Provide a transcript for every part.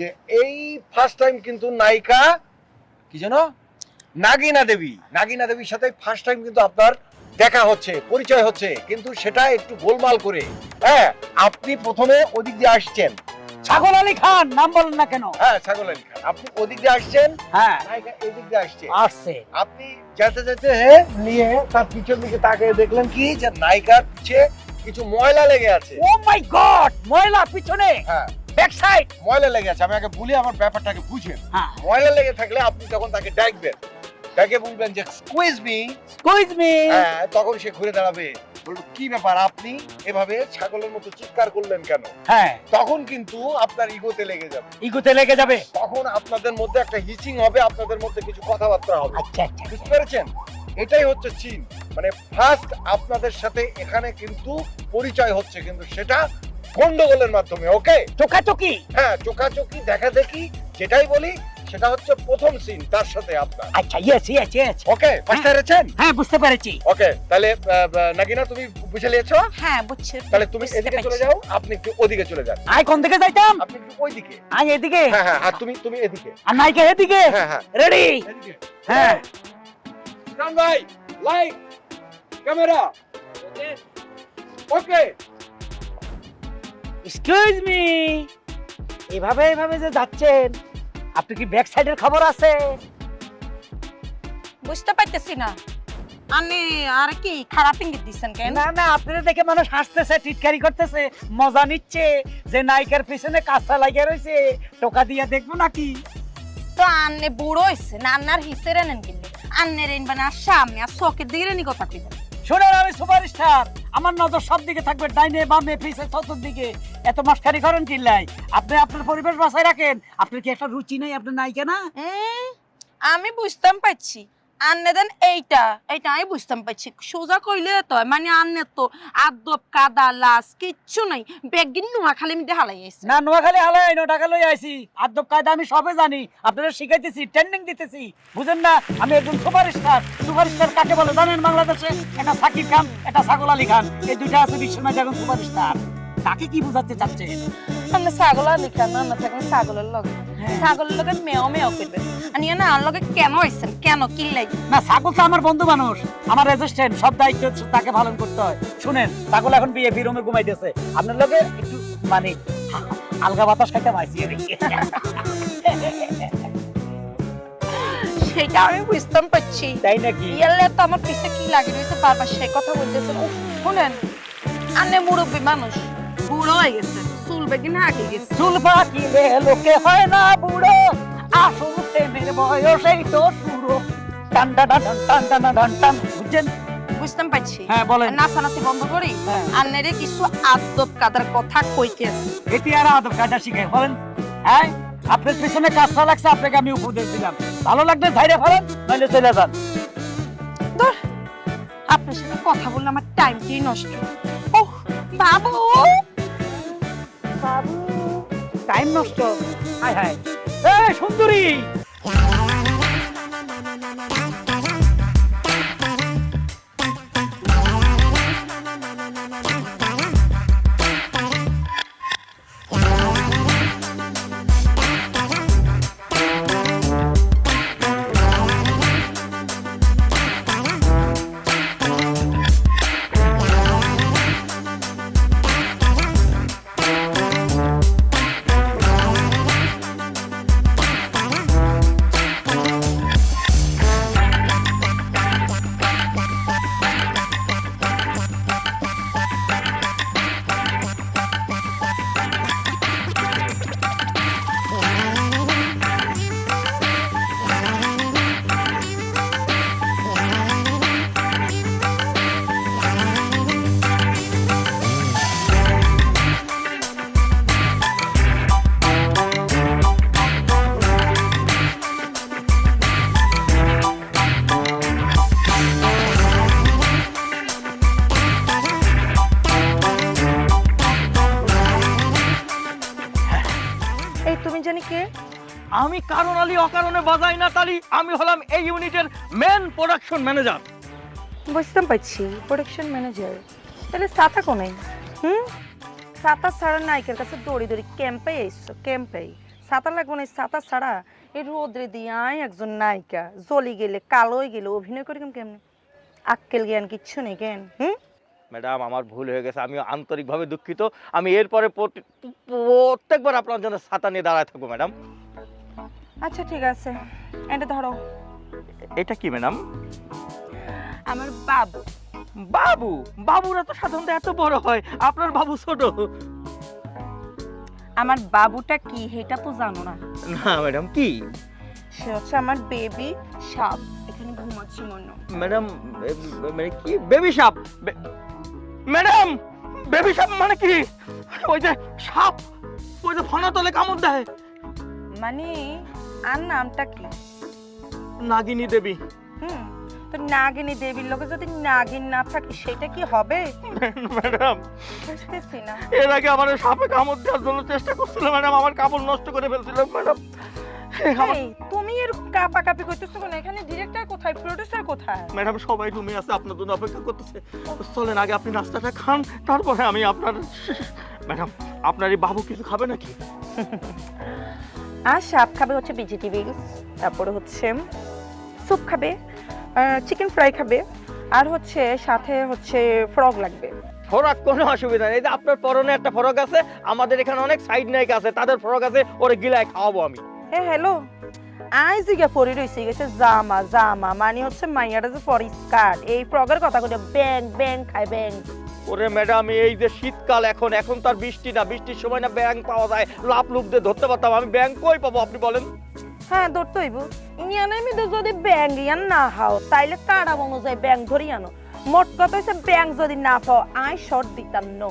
যে এই first time কিন্তু নায়িকা কি যেন? নাগিনা দেবী। নাগিনা দেবীর সাথে ফার্স্ট টাইম কিন্তু আপনার দেখা হচ্ছে পরিচয় হচ্ছে। কিন্তু সেটা একটু গোলমাল করে। হ্যাঁ আপনি প্রথমে ওদিক দিয়ে আসছেন। ছাগল আলী খান নাম বলেন না কেন? হ্যাঁ ছাগল আলী খান। আপনি ওদিক দিয়ে আসছেন হ্যাঁ। নায়িকা এদিক দিয়ে আসছে। আসছে। আপনি যেতে যেতে নিয়ে তার পিছন দিকে তাকিয়ে দেখলেন কি যে নায়িকার পিছে কিছু ময়লা লেগে আছে। ও মাই গড ময়লা পিছনে? হ্যাঁ। ব্যাক সাইড ময়লা লেগে আছে আমি আগে বলি আমার ব্যাপারটাকে বুঝেন হ্যাঁ। ময়লা লেগে থাকলে আপনি তখন তাকে ডাকবেন তাকে বলবেন যে স্কুইজ মি স্কুইজ মি হ্যাঁ তখন সে ঘুরে দাঁড়াবে। বলব কি ব্যাপার আপনি এভাবে ছাগলের মতো চিৎকার করলেন কেন? হ্যাঁ। তখন কিন্তু আপনার ইগোতে লেগে যাবে। ইগুতে লেগে যাবে। তখন আপনাদের মধ্যে একটা হিচিং হবে আপনাদের মধ্যে কিছু কথাবার্তা হবে। আচ্ছা আচ্ছা। বুঝতে পেরেছেন? এটাই হচ্ছে চীন। মানে ফার্স্ট আপনাদের সাথে এখানে কিন্তু পরিচয় হচ্ছে কিন্তু সেটা গন্ডগোলের মাধ্যমে ওকে চোখাচোখি? হ্যাঁ চোখাচোখি দেখা দেখি যেটাই বলি সেটা হচ্ছে প্রথম সিন তার সাথে আপনার। আচ্ছা ইয়েস ইয়েস ইয়েস ওকে বুঝতে পেরেছেন হ্যাঁ বুঝতে পেরেছি। ওকে তাহলে নাগিনা তুমি বুঝে নিয়েছো? হ্যাঁ বুঝছি। তাহলে তুমি এদিকে চলে যাও আপনি একটু ওদিকে চলে যান। আই কোন দিকে যাইতাম? আপনি একটু ওইদিকে। আই এদিকে। হ্যাঁ হ্যাঁ আর তুমি তুমি এদিকে। আর নাইকে এদিকে? হ্যাঁ হ্যাঁ। রেডি হ্যাঁ। Stand by light camera okay excuse me এভাবে এভাবে যে যাচ্ছেন আপনি কি ব্যাক সাইডের খবর আছে? বুঝতে পারতেছি না। আপনি আর কি খারাপ ইঙ্গিত দিচ্ছেন কেন? না না আপনারা দেখে মানুষ হাসতেছে টিটকারি করতেছে মজা নিচ্ছে যে নায়িকার পিছনে কাঁচা লাগিয়ে রয়েছে টোকা দিয়ে দেখব নাকি? তো আন্নে বুড়ো হয়েছে না আন্নার হিসের এনেন কিন্তু। আন্নের এনবেন সামনে আর চোখের দিকে রেনি কথা কইবেন। শোনেন, আমি সুপারস্টার আমার নজর সব দিকে থাকবে ডাইনে, বামে, পিছে চতুর্দিকে এত মস্কারি করেন কিল্লাই আপনি আপনার পরিবেশ বাঁচায় রাখেন। আপনার কি একটা রুচি নেই আপনার নায়িকা না? আমি বুঝতাম পারছি। আন্নে দেন এইটা এইটা আমি বুঝতাম পারছি। সোজা কইলে তো। মানে আন্নের তো আদব কাদা লাস কিচ্ছু নাই। বেগিন নোয়া খালি আমি হালাই আইছে। না নোয়াখালী হালাই নো টাকা লই আইছি। আদব কায়দা আমি সবে জানি আপনারা শিখাইতেছি ট্রেনিং দিতেছি। বুঝেন না আমি একজন সুপারস্টার সুপারস্টার কাকে বলে জানেন বাংলাদেশে? এটা সাকিব খান এটা ছাগল আলী খান। এই দুইটা আছে বিশ্বের মাঝে এখন সুপারস্টার তাকে কি বুঝাতে চাচ্ছেন? আমরা ছাগল আর লিখা না না থাকলে ছাগলের লগে। হ্যাঁ। ছাগলের লগে মেও মেও করবে। আর ইয়ে না আর লগে কেন কেন? কি লাগি? না ছাগল তো আমার বন্ধু মানুষ। আমার রেজিস্ট্যান্ট সব দায়িত্ব তাকে পালন করতে হয়। শুনেন ছাগল এখন বিয়ে রুমে ঘুমাইতেছে। আপনার লগে একটু মানে আলগা বাতাস খাইতে পাইছি সেটা আমি বুঝতাম তাই নাকি? ইয়ালে তো আমার পিছে কি লাগে রয়েছে? বারবার সেই কথা বলতেছেন শুনেন আনে মুরব্বী মানুষ। বুড়ো হয়ে গেছে। চুল বেগিন আগে গেছে চুল পাকিলে লোকে হয় না বুড়ো। আসল প্রেমের বয়সেই তো শুরু। টান টান টান টান টান টান টান বুঝছেন? বুঝতাম পারছি। হ্যাঁ বলেন। নাচানাচি বন্ধ করি? হ্যাঁ। কিছু আদব কাদার কথা কইতে আছে? এটি আর আদব কায়দা শিখাই বলেন। হ্যাঁ আপনার পিছনে কাজটা লাগছে আপনাকে আমি উপদেশ দিলাম। ভালো লাগলে ধাইরে ফেলেন নইলে চলে যান। ধর আপনার সাথে কথা বললে আমার টাইমটি নষ্ট। বাবু বাবু! টাইম নষ্ট। হায় হায়। এ সুন্দরী! এই তুমি জানি কে? আমি কারণ আলী অকারণে বাজাই না তালি। আমি হলাম এই ইউনিটের মেন প্রোডাকশন ম্যানেজার বুঝতাম পারছি প্রোডাকশন ম্যানেজার তাহলে সাথা কোনে? হুম? সাতা ছাড়া নায়কের কাছে দৌড়ি দৌড়ি ক্যাম্পে এসছো ক্যাম্পে ছাতা লাগবো না ছাতা ছাড়া? এই রোদ্রে দিয়ে আয় একজন নায়িকা। জলি গেলে কালোই গেলে অভিনয় করি কেমনে? আক্কেল জ্ঞান কিচ্ছু নেই কেন? হুম? ম্যাডাম আমার ভুল হয়ে গেছে আমি আন্তরিকভাবে দুঃখিত। আমি এরপরে প্রত্যেকবার আপনার জন্য ছাতা নিয়ে দাঁড়ায় থাকব ম্যাডাম। আচ্ছা ঠিক আছে। এটা ধরো। এটা কি ম্যাডাম? আমার বাবু। বাবু? বাবুরা তো সাধারণত এত বড় হয় আপনার বাবু ছোট। আমার বাবুটা কি সেটা তো জানো না। না ম্যাডাম কি? সে হচ্ছে আমার বেবি সাপ। এখানে ঘুমাচ্ছি মনে ম্যাডাম মানে কি? বেবি সাপ? ম্যাডাম বেবি সাপ মানে কি? ওই যে সাপ ওই যে ফনা তলে কামড় দেয়। মানে আর নামটা কি? নাগিনী দেবী। হুম তো নাগিনী দেবীর লোকে যদি নাগিন না থাকে সেটা কি হবে? ম্যাডাম বুঝতেছি না। এর আগে আমার সাপে কামড় দেওয়ার জন্য চেষ্টা করছিল ম্যাডাম আমার কাপড় নষ্ট করে ফেলছিল ম্যাডাম। এই, তুমি এর কাপা কাপি করতেছো কেন? এখানে ডিরেক্টর কোথায়? প্রোডিউসার কোথায়? ম্যাডাম সবাই রুমে আছে আপনার জন্য অপেক্ষা করতেছে। চলেন আগে আপনি নাস্তাটা খান তারপরে আমি আপনার ম্যাডাম আপনার এই বাবু কিছু খাবে নাকি? আর সাপ খাবে হচ্ছে ভেজিটেবলস তারপরে হচ্ছে স্যুপ খাবে চিকেন ফ্রাই খাবে আর হচ্ছে সাথে হচ্ছে ফ্রগ লাগবে। ফরক কোনো অসুবিধা নেই। যে আপনার পরনে একটা ফরক আছে আমাদের এখানে অনেক সাইড নায়িকা আছে তাদের ফরক আছে ওরে গিলায় খাওয়াবো আমি। এ হ্যালো আই জিগা পরি রইছি গেছে জামা জামা মানে হচ্ছে মাইয়াটা যে পরি স্কার্ট। এই ফ্রগের কথা কইটা ব্যাং ব্যাং খায় ব্যাং। ওরে ম্যাডাম এই যে শীতকাল এখন এখন তার বৃষ্টি না বৃষ্টির সময় না ব্যাংক পাওয়া যায়। লাভ লুপ দিয়ে ধরতে পারতাম আমি ব্যাংক কই পাবো আপনি বলেন? হ্যাঁ ধরতে হইব। ইয়ান আমি যদি ব্যাং ইয়ান না হাও তাইলে কাড়া অনুযায়ী ব্যাং ধরি আনো। মোট কথা হচ্ছে ব্যাং যদি না পাও আই শর্ট দিতাম নো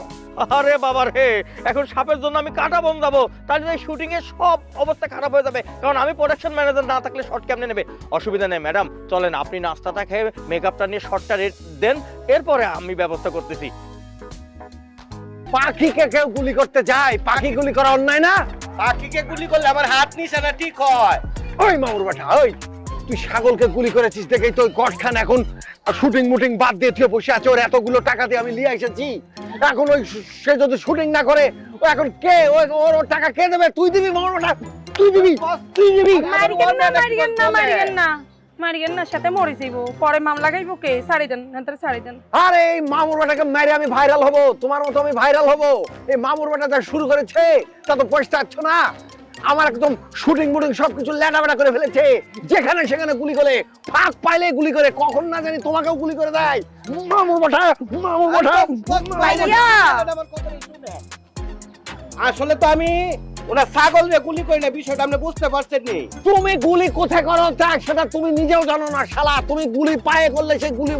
আরে বাবা রে এখন সাপের জন্য আমি কাটা বন যাব তাহলে এই শুটিং এর সব অবস্থা খারাপ হয়ে যাবে। কারণ আমি প্রোডাকশন ম্যানেজার না থাকলে শর্ট কেমনে নেবে? অসুবিধা নেই ম্যাডাম চলেন আপনি নাস্তাটা খেয়ে মেকআপটা নিয়ে শর্টটা রেট দেন। এরপরে আমি ব্যবস্থা করতেছি। পাখিকে কেউ গুলি করতে যায়? পাখি গুলি করা অন্যায় না? পাখিকে গুলি করলে আমার হাত নিশানা ঠিক হয়। ওই মামুর বাটা ওই। তুই ছাগলকে গুলি করেছিস দেখেই তো গঠ খান এখন শুটিং মুটিং বাদ দিয়ে তুই বসে আছে ওর এতগুলো টাকা দিয়ে আমি নিয়ে এসেছি। এখন ওই সে যদি শুটিং না করে ও এখন কে? ওই ওর ওর টাকা কে দেবে? তুই দিবি মামুর বাটা তুই দিবি? তুই দিবি? মারিগেন না মারিগেন না মারিগেন না? মারিগেন না সাথে মরে যাইব। পরে মামলা গাইব কে? ছাড়ি দেন নান্তরে ছাড়ি দেন। আরে এই মামুর বেটাকে মেরে আমি ভাইরাল হব। তোমার মতো আমি ভাইরাল হব। এই মামুর বেটা যা শুরু করেছে তা তো পয়সাচ্ছ না? আমার একদম শুটিং মুটিং সবকিছু ল্যাটা বেটা করে ফেলেছে। যেখানে সেখানে গুলি করে ফাঁক পাইলে গুলি করে কখন না জানি তোমাকেও গুলি করে দেয়। মামুর বেটা আসলে তো আমি ওনার ছাগল রে গুলি করি না বিষয়টা আপনি বুঝতে পারছেন নি। তুমি গুলি কোথায় করো তা সেটা তুমি নিজেও জানো না শালা। তুমি গুলি পায়ে করলে সেই গুলি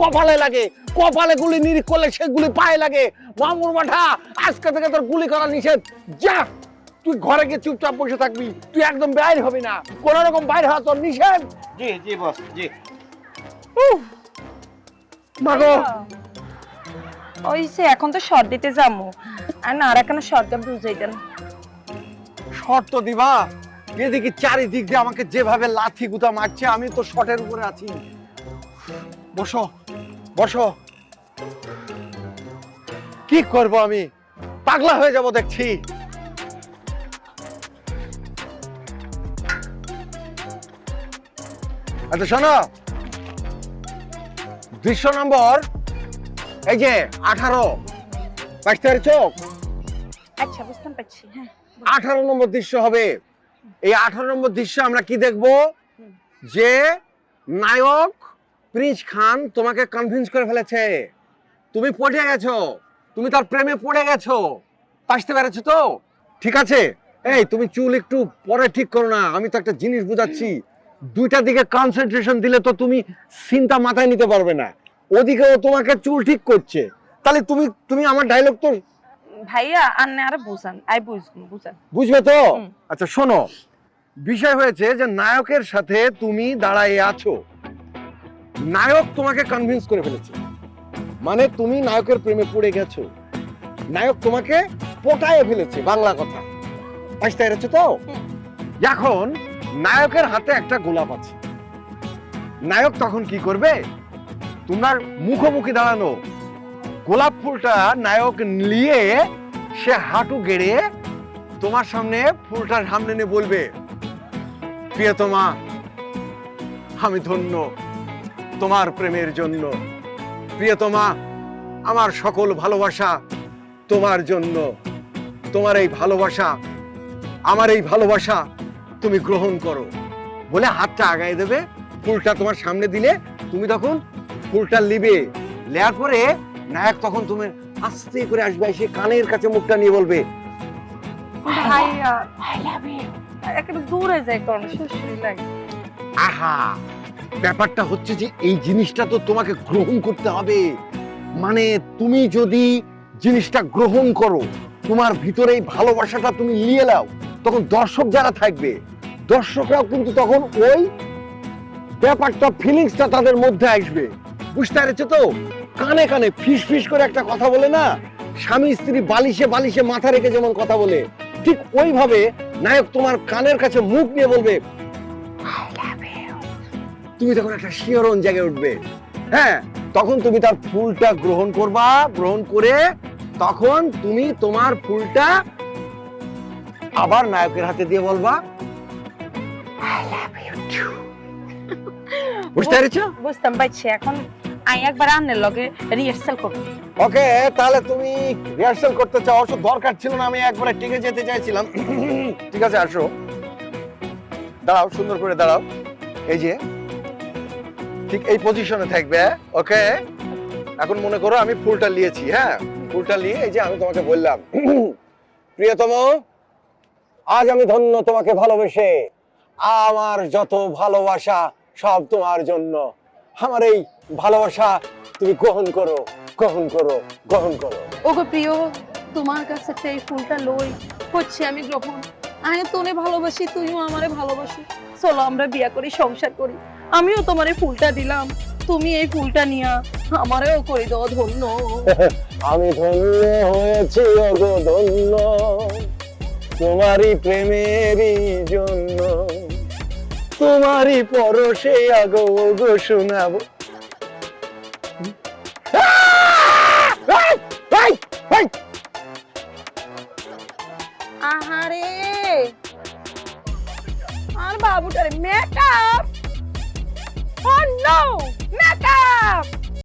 কপালে লাগে। কপালে গুলি নিরিখ করলে সেই গুলি পায়ে লাগে। মামুর মাঠা আজকে থেকে তোর গুলি করা নিষেধ। যা! তুই ঘরে গিয়ে চুপচাপ বসে থাকবি তুই একদম বাইর হবি না। কোন রকম বাইরে হওয়া তোর নিষেধ। জি জি বস জি। মাগো। ওই সে এখন তো শর্ট দিতে যাব আর না আর এখানে শর্টটা বুঝাই দেন। শর্ত দিবা। এদিকে চারিদিক দিয়ে আমাকে যেভাবে লাথি গুতা মারছে আমি তো শটের উপরে আছি। বসো বসো। কি করব আমি? পাগলা হয়ে যাব দেখছি। আচ্ছা শোনো। দৃশ্য নম্বর এই যে আঠারো। বুঝতে পেরেছ? আচ্ছা বুঝতে পারছি হ্যাঁ আঠারো নম্বর দৃশ্য হবে। এই আঠারো নম্বর দৃশ্য আমরা কি দেখব? যে নায়ক প্রিন্স খান তোমাকে কনভিন্স করে ফেলেছে। তুমি পড়ে গেছো। তুমি তার প্রেমে পড়ে গেছো। আসতে পেরেছ তো? ঠিক আছে? এই তুমি চুল একটু পরে ঠিক করো না। আমি তো একটা জিনিস বুঝাচ্ছি। দুইটা দিকে কনসেন্ট্রেশন দিলে তো তুমি চিন্তা মাথায় নিতে পারবে না। ওদিকেও তোমাকে চুল ঠিক করছে। তাহলে তুমি তুমি আমার ডায়লগ তো ভাইয়া আর না আর বুঝান আই বুঝব বুঝান। বুঝবে তো? আচ্ছা শোনো। বিষয় হয়েছে যে নায়কের সাথে তুমি দাঁড়ায়ে আছো। নায়ক তোমাকে কনভিন্স করে ফেলেছে। মানে তুমি নায়কের প্রেমে পড়ে গেছো। নায়ক তোমাকে পটায়ে ফেলেছে বাংলা কথা। বুঝতে পেরেছ তো? এখন নায়কের হাতে একটা গোলাপ আছে। নায়ক তখন কি করবে? তোমার মুখোমুখি দাঁড়ানো। গোলাপ ফুলটা নায়ক নিয়ে সে হাঁটু গেড়ে তোমার সামনে ফুলটার সামনে নিয়ে বলবে, প্রিয়তমা, আমি ধন্য তোমার প্রেমের জন্য। প্রিয়তমা, আমার সকল ভালোবাসা তোমার জন্য। তোমার এই ভালোবাসা, আমার এই ভালোবাসা তুমি গ্রহণ করো। বলে হাতটা আগায় দেবে ফুলটা তোমার সামনে দিলে তুমি তখন ফুলটা লিবে লেয়ার পরে নায়ক তখন তুমি আস্তে করে আসবে এসে কানের কাছে মুখটা নিয়ে বলবে দূরে যায় কারণ লাগে। আহা ব্যাপারটা হচ্ছে যে এই জিনিসটা তো তোমাকে গ্রহণ করতে হবে। মানে তুমি যদি জিনিসটা গ্রহণ করো তোমার ভিতরে এই ভালোবাসাটা তুমি নিয়ে নাও তখন দর্শক যারা থাকবে দর্শকরাও কিন্তু তখন ওই ব্যাপারটা ফিলিংসটা তাদের মধ্যে আসবে। বুঝতে পেরেছ তো? কানে কানে ফিস ফিস করে একটা কথা বলে না? স্বামী স্ত্রী বালিশে বালিশে মাথা রেখে যেমন কথা বলে, ঠিক ওইভাবে নায়ক তোমার কানের কাছে মুখ নিয়ে বলবে তুমি তখন একটা শিহরণ জায়গায় উঠবে। হ্যাঁ তখন তুমি তার ফুলটা গ্রহণ করবা, গ্রহণ করে তখন তুমি তোমার ফুলটা আবার নায়কের হাতে দিয়ে বলবা বুঝতে পেরেছ? বুঝতাম পারছি এখন আমি একবার আন্নের লগে রিহার্সাল করব। ওকে তাহলে তুমি রিহার্সাল করতে চাও অবশ্য দরকার ছিল না আমি একবারে টিকে যেতে চাইছিলাম। ঠিক আছে আসো। দাঁড়াও সুন্দর করে দাঁড়াও। এই যে ঠিক এই পজিশনে থাকবে ওকে? এখন মনে করো আমি ফুলটা নিয়েছি হ্যাঁ? ফুলটা নিয়ে এই যে আমি তোমাকে বললাম। প্রিয়তম আজ আমি ধন্য তোমাকে ভালোবেসে। আমার যত ভালোবাসা সব তোমার জন্য। আমার এই ভালোবাসা তুমি গ্রহণ করো গ্রহণ করো গ্রহণ করো। ওগো প্রিয় তোমার কাছে এই ফুলটা লই হচ্ছে আমি গ্রহণ। আমি তোরে ভালোবাসি তুইও আমারে ভালোবাসি। চলো আমরা বিয়া করি সংসার করি। আমিও তোমার এই ফুলটা দিলাম। তুমি এই ফুলটা নিয়া আমারেও করে দাও ধন্য। আমি ধন্য হয়েছি অগো ধন্য। তোমারই প্রেমেরই জন্য। তোমারই পরশে আগো গো শোনাবো। আহারে! আর বাবুটারে মেকআপ ও নো মেকআপ